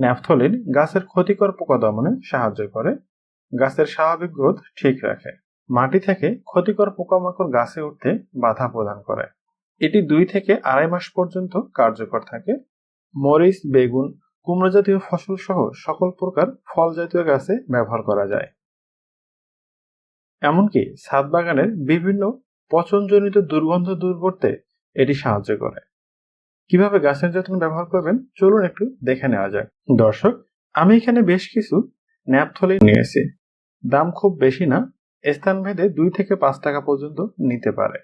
Naphthalene গাছের ক্ষতিকর পোকা দমনে সাহায্য করে। গাছের স্বাভাবিক গ্রোথ ঠিক রাখে। মাটি থেকে ক্ষতিকর পোকামাকড় গাছে উঠতে বাধা প্রদান করে। এটি দুই থেকে আড়াই মাস পর্যন্ত কার্যকর থাকে। মরিচ, বেগুন, কুমড়ো জাতীয় ফসল সহ সকল প্রকার ফল জাতীয় গাছে ব্যবহার করা যায়। এমনকি ছাদ বাগানের বিভিন্ন পচনজনিত দুর্গন্ধ দূর করতে এটি সাহায্য করে। কীভাবে গাছের যত্ন ব্যবহার করবেন? চলুন একটু দেখে নেওয়া যাক। দর্শক, আমি এখানে বেশ কিছু ন্যাপথলি নিয়েছি। দাম খুব বেশি না, স্থানভেদে দুই থেকে পাঁচ টাকা পর্যন্ত নিতে পারে।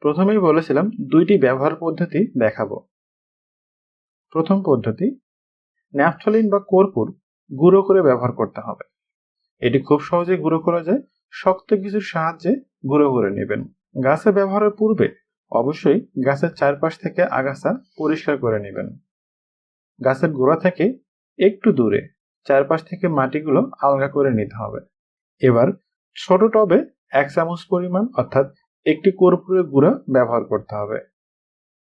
প্রথমেই বলেছিলাম দুইটি ব্যবহার পদ্ধতি দেখাবো। প্রথম পদ্ধতি, ন্যাপথলিন বা কর্পূর গুঁড়ো করে ব্যবহার করতে হবে। এটি খুব সহজে গুঁড়ো করা যায়, শক্ত কিছুর সাহায্যে গুঁড়ো করে নেবেন। গাছে ব্যবহারের পূর্বে অবশ্যই গাছের চারপাশ থেকে আগাছা পরিষ্কার করে নেবেন। গাছের গোড়া থেকে একটু দূরে চারপাশ থেকে মাটিগুলো আলগা করে নিতে হবে। এবার ছোট টবে এক চামচ পরিমাণ অর্থাৎ একটি কর্পূরের গুঁড়া ব্যবহার করতে হবে।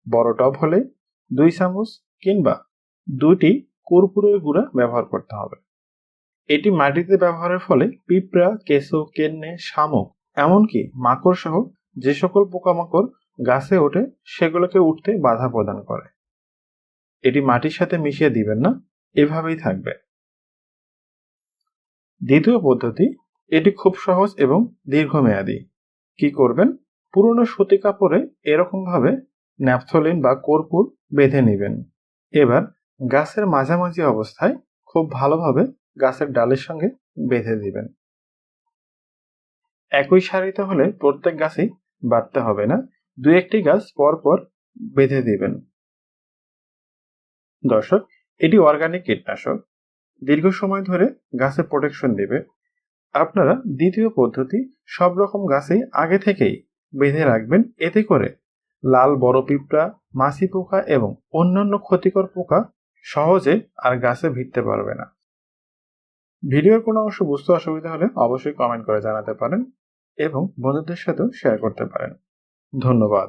বড় টব হলে দুই চামচ কিংবা দুটি কর্পূরের গুঁড়া ব্যবহার করতে হবে। এটি মাটিতে ব্যবহারের ফলে পিঁপড়া, কেঁচো, কেন্নে, শামুক, এমনকি মাকড় সহ যে সকল পোকামাকড় গাছে ওঠে, সেগুলোকে উঠতে বাধা প্রদান করে। এটি মাটির সাথে মিশিয়ে দিবেন না, এভাবেই থাকবে। দ্বিতীয় পদ্ধতি, এটি খুব সহজ এবং দীর্ঘমেয়াদী। কি করবেন? পুরনো সুতি কাপড়ে এরকম ভাবে ন্যাপথলিন বা কর্পূর বেঁধে নেবেন। এবার গাছের মাঝামাঝি অবস্থায় খুব ভালোভাবে গাছের ডালের সঙ্গে বেঁধে দিবেন। একই সারিতে হলে প্রত্যেক গাছেই বাড়তে হবে না। দু একটি গাছ পর পর বেঁধে দিবেন। দর্শক, এটি অর্গানিক কীটনাশক। দীর্ঘ সময় ধরে গাছে প্রোটেকশন দেবে। আপনারা দ্বিতীয় পদ্ধতি, সব রকম গাছেই আগে থেকেই বেঁধে রাখবেন। এতে করে লাল বড় পিঁপড়া, মাছি পোকা এবং অন্যান্য ক্ষতিকর পোকা সহজে আর গাছে ভিড়তে পারবে না। ভিডিওর কোনো অংশ বুঝতে অসুবিধা হলে অবশ্যই কমেন্ট করে জানাতে পারেন এবং বন্ধুদের সাথেও শেয়ার করতে পারেন। ধন্যবাদ।